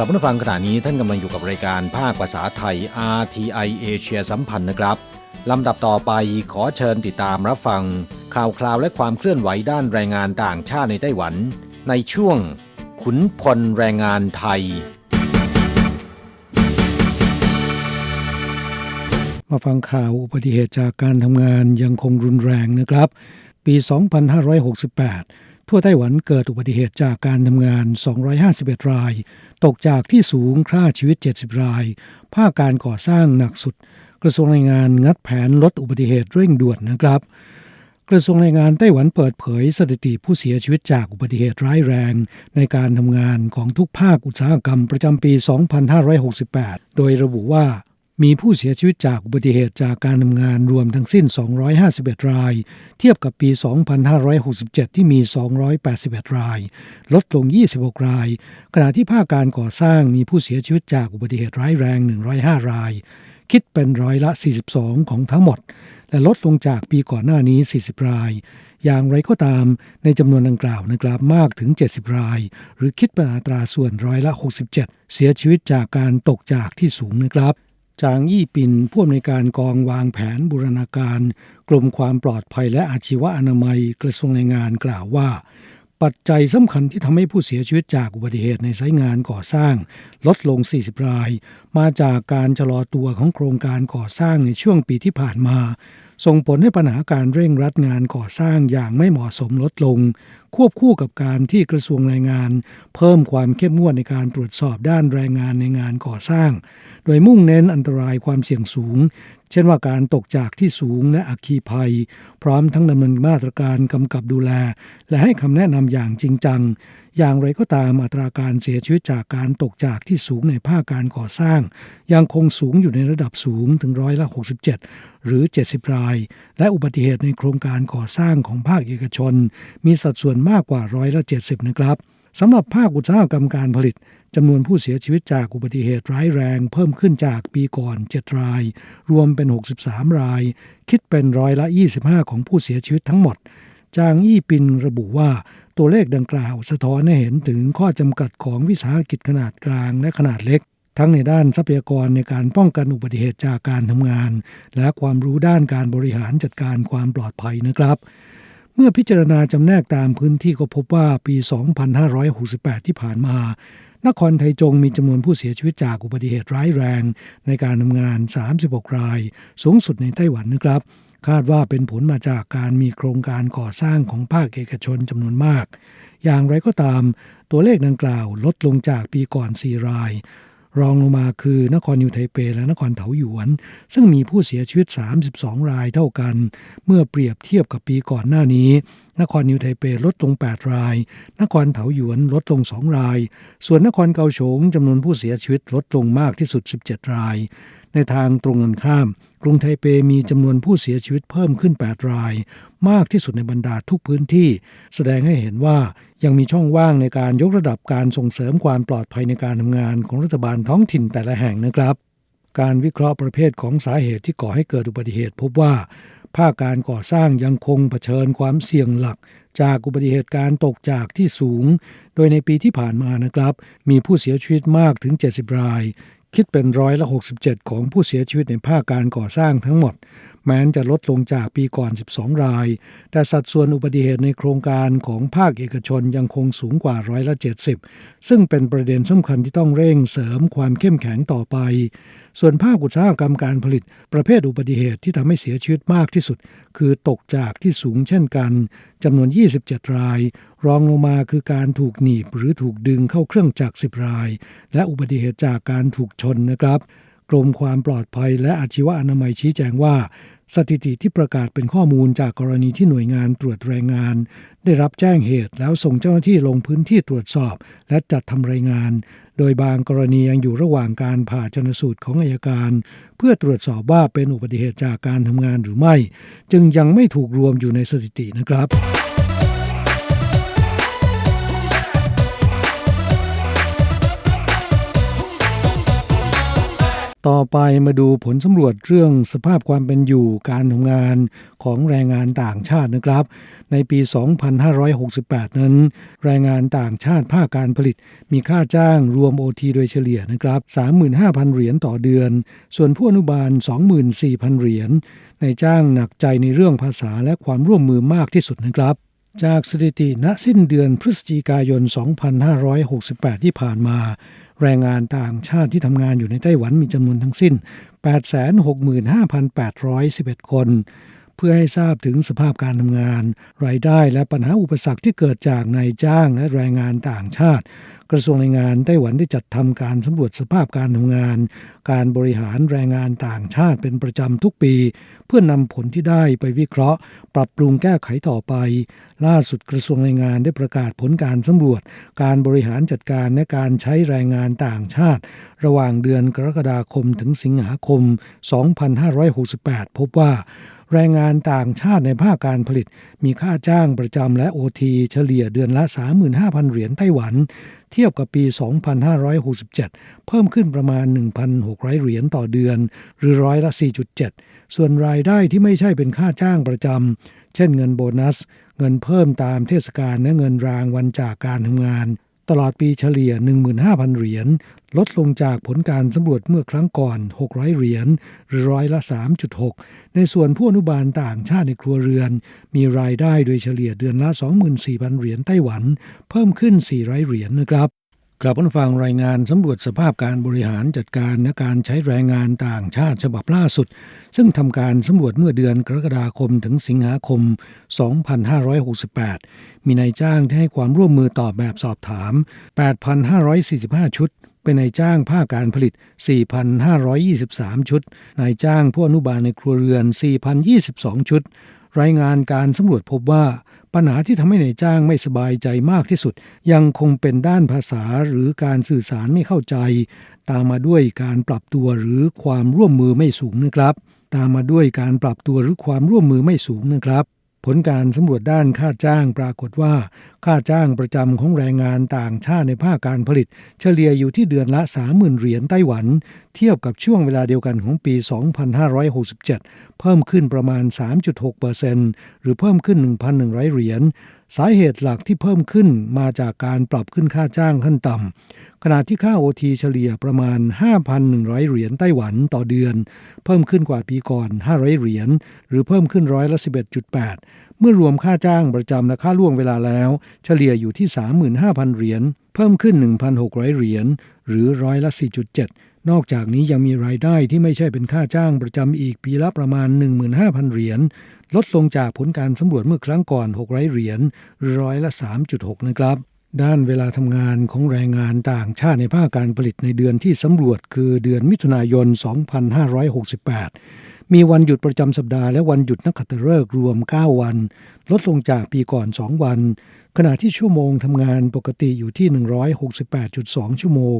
ครับผู้ฟังขณะนี้ท่านกำลังอยู่กับรายการภาคภาษาไทย RTI เอเชียสัมพันธ์นะครับลำดับต่อไปขอเชิญติดตามรับฟัง ข่าวคราวและความเคลื่อนไหวด้านแรงงานต่างชาติในไต้หวัน ในช่วง ขุนพลแรงงานไทย มาฟังข่าวอุบัติเหตุจากการทำงานยังคงรุนแรงนะครับ ปี 2568 ทั่วไต้หวันเกิดอุบัติเหตุจากการทำงาน 251 ราย ตกจากที่สูงฆ่าชีวิต 70 ราย ภาคการก่อสร้างหนักสุด กระทรวงแรงงานงัดแผนลดอุบัติเหตุเร่งด่วนนะครับ กระทรวงแรงงานไต้หวันเปิดเผยสถิติผู้เสียชีวิตจากอุบัติเหตุร้ายแรง ในการทำงานของทุกภาคอุตสาหกรรมประจำปี 2568 โดยระบุว่า มีผู้เสียชีวิตจากอุบัติเหตุจากการทำงานรวมทั้งสิ้น 251 ราย เทียบกับปี 2567 ที่มี 281 ราย ลดลง 26 ราย ขณะที่ภาคการก่อสร้างมีผู้เสียชีวิตจากอุบัติเหตุร้ายแรง 105 ราย คิดเป็นร้อยละ 42 ของทั้งหมด และลดลงจากปีก่อนหน้านี้ 40 ราย อย่างไรก็ตามในจำนวนดังกล่าวนะครับมากถึง 70 ราย หรือคิดเป็นอัตราส่วนร้อยละ 67 เสียชีวิตจากการตกจากที่สูงนะครับ จางยี่ปินผู้อำนวยการกองวางแผนบูรณาการกรมความปลอดภัยและอาชีวอนามัยกระทรวงแรงงานกล่าวว่า ปัจจัยสำคัญที่ทำให้ผู้เสียชีวิตจากอุบัติเหตุในไซต์งานก่อสร้าง ลดลง 40 ราย มาจากการชะลอตัวของโครงการก่อสร้างในช่วงปีที่ผ่านมาส่งผลให้ปัญหาการเร่งรัดงานก่อสร้างอย่างไม่เหมาะสมลดลง ควบคู่กับการที่กระทรวงแรงงาน เพิ่มความเข้มงวดในการตรวจสอบด้านแรงงานในงานก่อสร้างโดยมุ่งเน้นอันตรายความเสี่ยงสูง เช่นว่าการตกจากที่สูงและอัคคีภัย พร้อมทั้งดำเนินมาตรการกำกับดูแล และให้คำแนะนำอย่างจริงจัง อย่างไรก็ตามอัตราการเสียชีวิตจากการตกจากที่สูงในภาคการก่อสร้าง ยังคงสูงอยู่ในระดับสูงถึงร้อยละ 67 หรือ 70 ราย และอุบัติเหตุในโครงการก่อสร้างของภาคเอกชน มีสัดส่วนมากกว่าร้อยละ 70 นะครับสำหรับภาคอุตสาหกรรมการผลิต จำนวนผู้เสียชีวิตจากอุบัติเหตุร้ายแรงเพิ่มขึ้นจากปีก่อน 7 ราย รวมเป็น 63 ราย คิดเป็นร้อยละ 25 ของผู้เสียชีวิตทั้งหมด จางอี้ปินระบุว่าตัวเลขดังกล่าวสะท้อนให้เห็นถึงข้อจำกัดของวิสาหกิจขนาดกลางและขนาดเล็ก ทั้งในด้านทรัพยากรในการป้องกันอุบัติเหตุจากการทำงาน และความรู้ด้านการบริหารจัดการความปลอดภัยนะครับเมื่อพิจารณาจำแนกตามพื้นที่ก็พบว่าปี 2568 ที่ผ่านมา นครไทจงมีจำนวนผู้เสียชีวิตจากอุบัติเหตุร้ายแรง ในการทำงาน 36 ราย สูงสุดในไต้หวันนะครับ คาดว่าเป็นผลมาจากการมีโครงการก่อสร้างของภาคเอกชนจำนวนมาก อย่างไรก็ตาม ตัวเลขดังกล่าวลดลงจากปีก่อน 4 ราย รองลงมาคือนครนิวไทเปและนครเถาหยวน ซึ่งมีผู้เสียชีวิต 32 รายเท่ากัน เมื่อเปรียบเทียบกับปีก่อนหน้านี้ นครนิวไทเปลดลง 8 ราย นครเถาหยวนลดลง 2 ราย ส่วนนครเกาโฉงจำนวนผู้เสียชีวิตลดลงมากที่สุด 17 ราย ในทางตรงกันข้าม กรุงไทเปมีจำนวนผู้เสียชีวิตเพิ่มขึ้น 8 ราย มากที่สุดในบรรดาทุกพื้นที่ แสดงให้เห็นว่ายังมีช่องว่างในการยกระดับการส่งเสริมความปลอดภัยในการทำงานของรัฐบาลท้องถิ่นแต่ละแห่งนะครับ การวิเคราะห์ประเภทของสาเหตุที่ก่อให้เกิดอุบัติเหตุ พบว่าภาคการก่อสร้างยังคงเผชิญความเสี่ยงหลัก จากอุบัติเหตุการตกจากที่สูง โดยในปีที่ผ่านมานะครับ มีผู้เสียชีวิตมากถึง 70 ราย คิดเป็นร้อยละ 67 ของผู้เสียชีวิตในภาคการก่อสร้างทั้งหมดแม้นจะลดลงจากปีก่อน 12 ราย แต่สัดส่วนอุบัติเหตุในโครงการของภาคเอกชนยังคงสูงกว่าร้อยละ 70 ซึ่งเป็นประเด็นสำคัญที่ต้องเร่งเสริมความเข้มแข็งต่อไป ส่วนภาคอุตสาหกรรมการผลิต ประเภทอุบัติเหตุที่ทำให้เสียชีวิตมากที่สุด คือตกจากที่สูงเช่นกันจำนวน 27 ราย รองลงมาคือการถูกหนีบหรือถูกดึงเข้าเครื่องจักร 10 ราย และอุบัติเหตุจากการถูกชนนะครับ กรมความปลอดภัย และอาชีวอนามัยชี้แจงว่า สถิติที่ประกาศเป็นข้อมูลจากกรณีที่หน่วยงานตรวจแรงงาน ได้รับแจ้งเหตุแล้วส่งเจ้าหน้าที่ลงพื้นที่ตรวจสอบ และจัดทำรายงาน โดยบางกรณียังอยู่ระหว่างการผ่าชนสูตรของอายการ เพื่อตรวจสอบว่าเป็นอุบัติเหตุจากการทำงานหรือไม่ จึงยังไม่ถูกรวมอยู่ในสถิตินะครับ ต่อไปมาดูผลสำรวจเรื่องสภาพความเป็นอยู่การทำงานของแรงงานต่างชาตินะครับ ในปี 2568 นั้น แรงงานต่างชาติภาคการผลิต มีค่าจ้างรวม OT โดยเฉลี่ยนะครับ 35,000 เหรียญต่อเดือน ส่วนผู้อนุบาล 24,000 เหรียญในจ้างหนักใจในเรื่องภาษาและความร่วมมือมากที่สุดนะครับจากสถิติณสิ้นเดือนพฤศจิกายน 2568 ที่ผ่านมา แรงงานต่างชาติที่ทำงานอยู่ในไต้หวันมีจำนวนทั้งสิ้น 865,811 คนเพื่อให้ทราบถึงสภาพการทำงาน รายได้และปัญหาอุปสรรคที่เกิดจากนายจ้างและแรงงานต่างชาติ กระทรวงแรงงานไต้หวันได้จัดทำการสำรวจสภาพการทำงาน การบริหารแรงงานต่างชาติเป็นประจำทุกปี เพื่อนำผลที่ได้ไปวิเคราะห์ ปรับปรุงแก้ไขต่อไป ล่าสุดกระทรวงแรงงานได้ประกาศผลการสำรวจ การบริหารจัดการและการใช้แรงงานต่างชาติ ระหว่างเดือนกรกฎาคมถึงสิงหาคม 2568 พบว่า แรงงานต่างชาติในภาคการผลิต มีค่าจ้างประจำและโอทีเฉลี่ยเดือนละ 35,000 เหรียญไต้หวัน เทียบกับปี 2567 เพิ่มขึ้นประมาณ 1,600 เหรียญต่อเดือน หรือร้อยละ 4.7 ส่วนรายได้ที่ไม่ใช่เป็นค่าจ้างประจำ เช่นเงินโบนัส เงินเพิ่มตามเทศกาลและเงินรางวัลจากการทำงาน ตลอดปีเฉลี่ย 15,000 เหรียญ ลดลงจากผลการสำรวจเมื่อครั้งก่อน 600 เหรียญหรือร้อยละ 3.6 ในส่วนผู้อนุบาลต่างชาติในครัวเรือน มีรายได้โดยเฉลี่ยเดือนละ 24,000 เหรียญไต้หวัน เพิ่มขึ้น 400 เหรียญนะครับ กลับมาฟังรายงานสำรวจสภาพการบริหารจัดการและการใช้แรงงานต่างชาติฉบับล่าสุด ซึ่งทำการสำรวจเมื่อเดือนกรกฎาคมถึงสิงหาคม 2568 มีนายจ้างที่ให้ความร่วมมือตอบแบบสอบถาม 8,545 ชุด เป็นนายจ้างภาคการผลิต 4,523 ชุด นายจ้างผู้อนุบาลในครัวเรือน 4,022 ชุด รายงานการสำรวจพบว่า ปัญหาที่ทำให้นายจ้างไม่สบายใจมากที่สุด ยังคงเป็นด้านภาษาหรือการสื่อสารไม่เข้าใจ ตามมาด้วยการปรับตัวหรือความร่วมมือไม่สูงนะครับ ตามมาด้วยการปรับตัวหรือความร่วมมือไม่สูงนะครับ ผลการสำรวจด้านค่าจ้างปรากฏว่า ค่าจ้างประจำของแรงงานต่างชาติในภาคการผลิต เฉลี่ยอยู่ที่เดือนละ 30,000 เหรียญไต้หวัน เทียบกับช่วงเวลาเดียวกันของปี 2567 เพิ่มขึ้นประมาณ 3.6%หรือเพิ่มขึ้น 1,100 เหรียญ สาเหตุหลักที่เพิ่มขึ้นมาจากการปรับขึ้นค่าจ้างขั้นต่ำขณะที่ค่าโอทีเฉลี่ยประมาณ 5,100 เหรียญไต้หวันต่อเดือน เพิ่มขึ้นกว่าปีก่อน 500 เหรียญหรือเพิ่มขึ้นร้อยละ 11.8 เมื่อรวมค่าจ้างประจำและค่าล่วงเวลาแล้ว เฉลี่ยอยู่ที่ 35,000 เหรียญเพิ่มขึ้น 1,600 เหรียญหรือร้อยละ 4.7 นอกจากนี้ยังมีรายได้ที่ไม่ใช่เป็นค่าจ้างประจำอีกปีละประมาณ 15,000 เหรียญ ลดลงจากผลการสำรวจเมื่อครั้งก่อน 600 เหรียญร้อยละ 3.6 นะครับ ด้านเวลาทำงานของแรงงานต่างชาติในภาคการผลิตในเดือนที่สำรวจคือเดือนมิถุนายน 2568 มีวันหยุดประจำสัปดาห์และวันหยุดนักขัตฤกษ์รวม 9 วัน ลดลงจากปีก่อน 2 วัน ขณะที่ชั่วโมงทำงานปกติอยู่ที่ 168.2 ชั่วโมง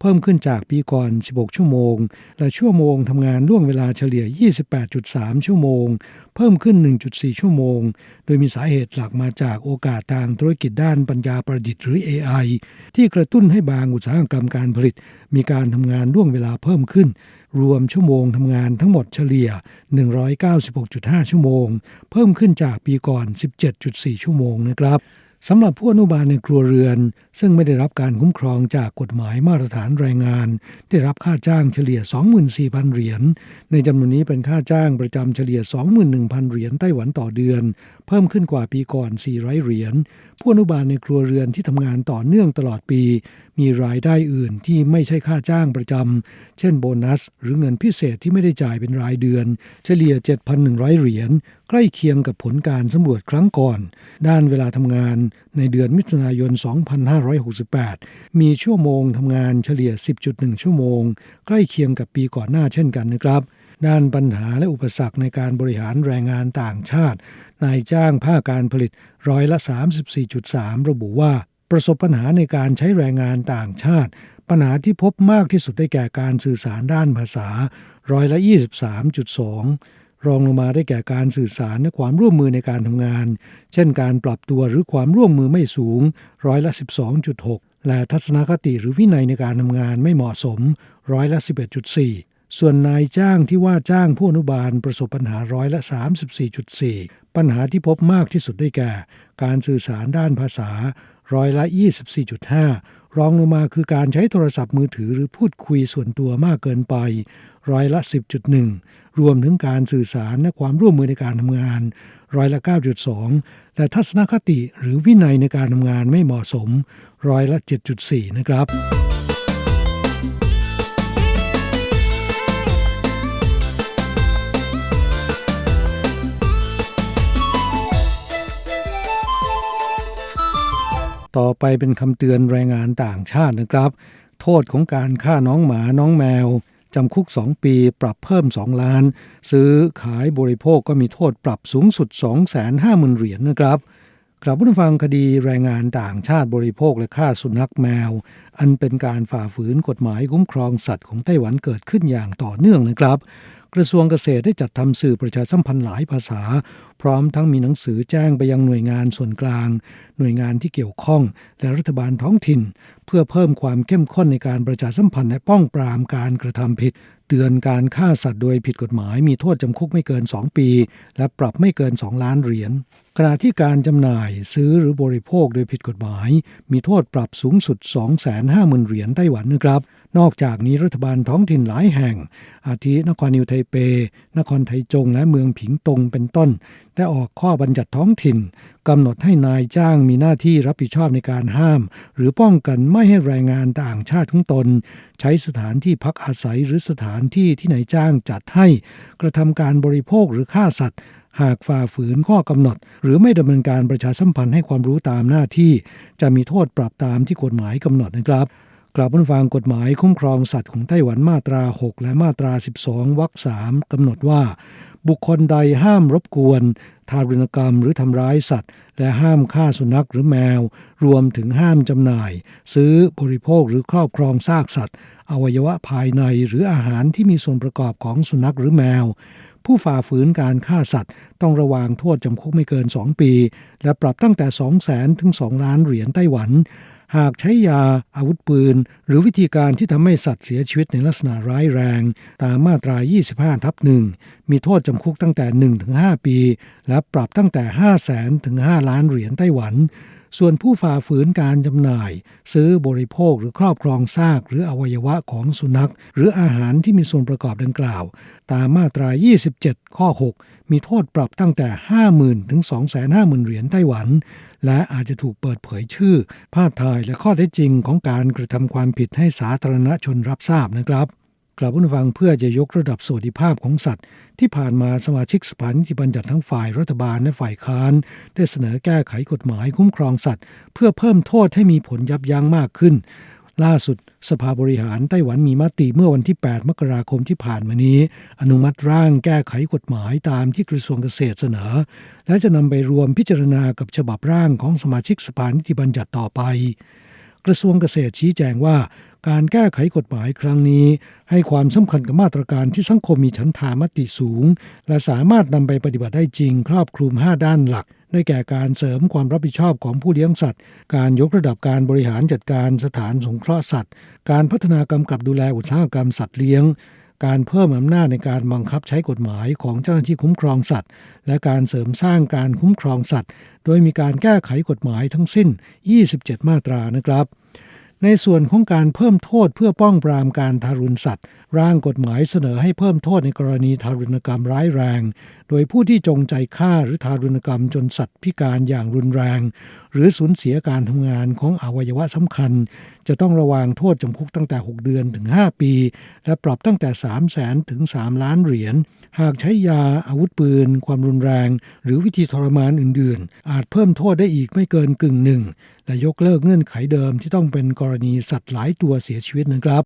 เพิ่มขึ้นจากปีก่อน 16 ชั่วโมง และชั่วโมงทำงานล่วงเวลาเฉลี่ย 28.3 ชั่วโมง เพิ่มขึ้น 1.4 ชั่วโมง โดยมีสาเหตุหลักมาจากโอกาสทางธุรกิจด้านปัญญาประดิษฐ์หรือ AI ที่กระตุ้นให้บางอุตสาหกรรมการผลิต มีการทำงานล่วงเวลาเพิ่มขึ้น รวมชั่วโมงทำงานทั้งหมดเฉลี่ย 196.5 ชั่วโมง เพิ่มขึ้นจากปีก่อน17.4 ชั่วโมงนะครับสำหรับผู้อนุบาลในครัวเรือน ซึ่งไม่ได้รับการคุ้มครองจากกฎหมายมาตรฐานแรงงาน ได้รับค่าจ้างเฉลี่ย 24,000 เหรียญ ในจำนวนนี้เป็นค่าจ้างประจำเฉลี่ย 21,000 เหรียญไต้หวันต่อเดือน เพิ่มขึ้นกว่าปีก่อน 400 เหรียญ ผู้อนุบาลในครัวเรือนที่ทำงานต่อเนื่องตลอดปี มีรายได้อื่นที่ไม่ใช่ค่าจ้างประจำ เช่นโบนัส หรือเงินพิเศษที่ไม่ได้จ่ายเป็นรายเดือน เฉลี่ย 7,100 เหรียญ ใกล้เคียงกับผลการสำรวจครั้งก่อน ด้านเวลาทำงานในเดือนมิถุนายน 2568 มีชั่วโมงทำงานเฉลี่ย 10.1 ชั่วโมง ใกล้เคียงกับปีก่อนหน้าเช่นกันนะครับ ด้านปัญหาและอุปสรรคในการบริหารแรงงานต่างชาติ นายจ้างภาคการผลิตร้อยละ 34.3 ระบุว่าประสบปัญหาในการใช้แรงงานต่างชาติ ปัญหาที่พบมากที่สุดได้แก่การสื่อสารด้านภาษา ร้อยละ 23.2 รองลงมาได้แก่การสื่อสารและความร่วมมือในการทำงาน เช่นการปรับตัวหรือความร่วมมือไม่สูงร้อยละ 12.6 และทัศนคติหรือวินัยในการทำงานไม่เหมาะสมร้อยละ 11.4 ส่วนนายจ้างที่ว่าจ้างผู้อนุบาลประสบปัญหาร้อยละ 34.4 ปัญหาที่พบมากที่สุดได้แก่ การสื่อสารด้านภาษา ร้อยละ 24.5 รองลงมาคือการใช้โทรศัพท์มือถือหรือพูดคุยส่วนตัวมากเกินไป ร้อยละ 10.1 รวมถึงการสื่อสารและความร่วมมือในการทำงาน ร้อยละ 9.2 และทัศนคติหรือวินัยในการทำงานไม่เหมาะสม ร้อยละ 7.4 นะครับ ต่อไปเป็นคำเตือนแรงงานต่างชาตินะครับ โทษของการฆ่าน้องหมาน้องแมวจำคุก 2 ปีปรับเพิ่ม 2 ล้าน ซื้อขายบริโภคก็มีโทษปรับสูงสุด 250,000 เหรียญนนะครับกลับผู้ฟังคดีแรงงานต่างชาติบริโภคและฆ่าสุนัขแมว อันเป็นการฝ่าฝืนกฎหมายคุ้มครองสัตว์ของไต้หวันเกิดขึ้นอย่างต่อเนื่องนะครับ กระทรวงเกษตรได้จัดทำสื่อประชาสัมพันธ์หลายภาษา พร้อมทั้งมีหนังสือแจ้งไปยังหน่วยงานส่วนกลาง หน่วยงานที่เกี่ยวข้อง และรัฐบาลท้องถิ่น เพื่อเพิ่มความเข้มข้นในการประชาสัมพันธ์และป้องปรามการกระทำผิด เตือนการฆ่าสัตว์โดยผิดกฎหมาย มีโทษจำคุกไม่เกิน 2 ปี และปรับไม่เกิน 2 ล้านเหรียญขณะที่การจำหน่ายซื้อหรือบริโภคโดยผิดกฎหมาย มีโทษปรับสูงสุด 250,000 เหรียญไต้หวันนะครับ นอกจากนี้รัฐบาลท้องถิ่นหลายแห่ง อาทินครนิวไทเป นครไทจงและเมืองผิงตงเป็นต้น ได้ออกข้อบัญญัติท้องถิ่นกำหนดให้นายจ้างมีหน้าที่รับผิดชอบในการห้าม หรือป้องกันไม่ให้แรงงานต่างชาติของตน ใช้สถานที่พักอาศัยหรือสถานที่ที่นายจ้างจัดให้ กระทำการบริโภคหรือฆ่าสัตว์ หากฝ่าฝืนข้อกำหนด หรือไม่ดำเนินการประชาสัมพันธ์ให้ความรู้ตามหน้าที่ จะมีโทษปรับตามที่กฎหมายกำหนดนะครับ กลับมาฟังกฎหมายคุ้มครองสัตว์ของไต้หวันมาตรา 6 และมาตรา 12 วรรค 3 กำหนดว่า บุคคลใดห้ามรบกวน ทารุณกรรมหรือทำร้ายสัตว์ และห้ามฆ่าสุนัขหรือแมว รวมถึงห้ามจำหน่าย ซื้อบริโภคหรือครอบครองซากสัตว์ อวัยวะภายในหรืออาหารที่มีส่วนประกอบของสุนัขหรือแมว ผู้ฝ่าฝืนการฆ่าสัตว์ ต้องระวางโทษจำคุกไม่เกิน 2 ปี และปรับตั้งแต่ 2 0 0แสนถึง 2 ล้านเหรียญไต้หวัน หากใช้ยาอาวุธปืน หรือวิธีการที่ทำให้สัตว์เสียชีวิตในลักษณะร้ายแรง ตามมาตรา 25 ทับหนึ่งมีโทษจำคุกตั้งแต่ 1-5 ปี และปรับตั้งแต่ 5 0 0แสนถึง 5 ล้านเหรียญไต้หวัน ส่วนผู้ฝ่าฝืนการจำหน่าย ซื้อบริโภคหรือครอบครองซาก หรืออวัยวะของสุนัข หรืออาหารที่มีส่วนประกอบดังกล่าว ตามมาตรา 27 ข้อ 6 มีโทษปรับตั้งแต่ 50,000 ถึง 250,000 เหรียญไต้หวัน และอาจจะถูกเปิดเผยชื่อ ภาพถ่ายและข้อเท็จจริงของการกระทำความผิดให้สาธารณชนรับทราบนะครับกลับผู้ฟังเพื่อจะยกระดับสวัสดิภาพของสัตว์ ที่ผ่านมาสมาชิกสภานิติบัญญัติทั้งฝ่ายรัฐบาลและฝ่ายค้าน ได้เสนอแก้ไขกฎหมายคุ้มครองสัตว์ เพื่อเพิ่มโทษให้มีผลยับยั้งมากขึ้น ล่าสุดสภาบริหารไต้หวันมีมติเมื่อวันที่ 8 มกราคมที่ผ่านมานี้ อนุมัติร่างแก้ไขกฎหมายตามที่กระทรวงเกษตรเสนอ และจะนำไปรวมพิจารณากับฉบับร่างของสมาชิกสภานิติบัญญัติต่อไป กระทรวงเกษตรชี้แจงว่า การแก้ไขกฎหมายครั้งนี้ ให้ความสำคัญกับมาตรการที่สังคมมีฉันทามติสูง และสามารถนำไปปฏิบัติได้จริงครอบคลุม 5 ด้านหลัก ได้แก่การเสริมความรับผิดชอบของผู้เลี้ยงสัตว์ การยกระดับการบริหารจัดการสถานสงเคราะห์สัตว์ การพัฒนากำกับดูแลอุตสาหกรรมสัตว์เลี้ยง การเพิ่มอำนาจในการบังคับใช้กฎหมายของเจ้าหน้าที่คุ้มครองสัตว์ และการเสริมสร้างการคุ้มครองสัตว์ โดยมีการแก้ไขกฎหมายทั้งสิ้น 27 มาตรานะครับ ในส่วนของการเพิ่มโทษเพื่อป้องปรามการทารุณสัตว์ ร่างกฎหมายเสนอให้เพิ่มโทษในกรณีทารุณกรรมร้ายแรง โดยผู้ที่จงใจฆ่าหรือทารุณกรรมจนสัตว์พิการอย่างรุนแรง หรือสูญเสียการทำงานของอวัยวะสำคัญ จะต้องระวางโทษจำคุกตั้งแต่ 6 เดือนถึง 5 ปี และปรับตั้งแต่ 3 0 0แสนถึง 3 ล้านเหรียญ หากใช้ยาอาวุธปืน ความรุนแรง หรือวิธีทรมานอื่น ๆ อาจเพิ่มโทษได้อีกไม่เกินกึ่งหนึ่งและยกเลิกเงื่อนไขเดิมที่ต้องเป็นกรณีสัตว์หลายตัวเสียชีวิตนะครับ